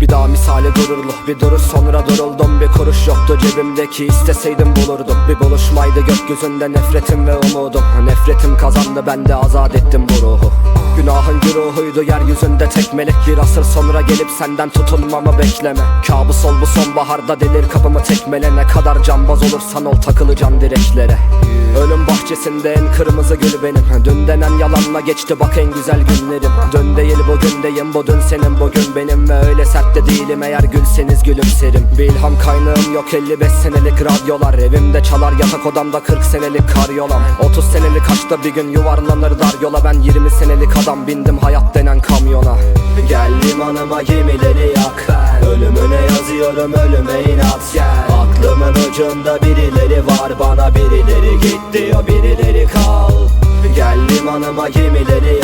bir daha misali gururlu bir duruş sonra duruldum. Bir kuruş yoktu cebimdeki isteseydim bulurdum. Bir buluşmaydı gökyüzünde nefretim ve umudum. Nefretim kazandı ben de azat ettim bu ruhu. Günahın güruhuydu yeryüzünde tek melek. Bir asır sonra gelip senden tutunmamı bekleme. Kabus ol bu sonbaharda delir kapımı tekmele. Ne kadar cambaz olursan ol takılacaksın direklere. Ölüm bahçesinde en kırmızı gül benim. Dün denen yalanla geçti bak en güzel günlerim. Dün değil bugündeyim bu dün senin bugün benim. Ve öyle sert de değilim eğer gülseniz gülümserim. Bir ilham kaynağım yok 55 senelik radyolar. Evimde çalar yatak odamda 40 senelik karyolam 30 senelik aşkta bir gün yuvarlanır dar yola. Ben 20 senelik adam bindim hayat denen kamyona. Gel limanıma gemileri yak Ölümüne yazıyorum ölüme inat gel. Aklımın ucunda birileri var bana birileri git diyor birileri kal. Gel limanıma gemileri yak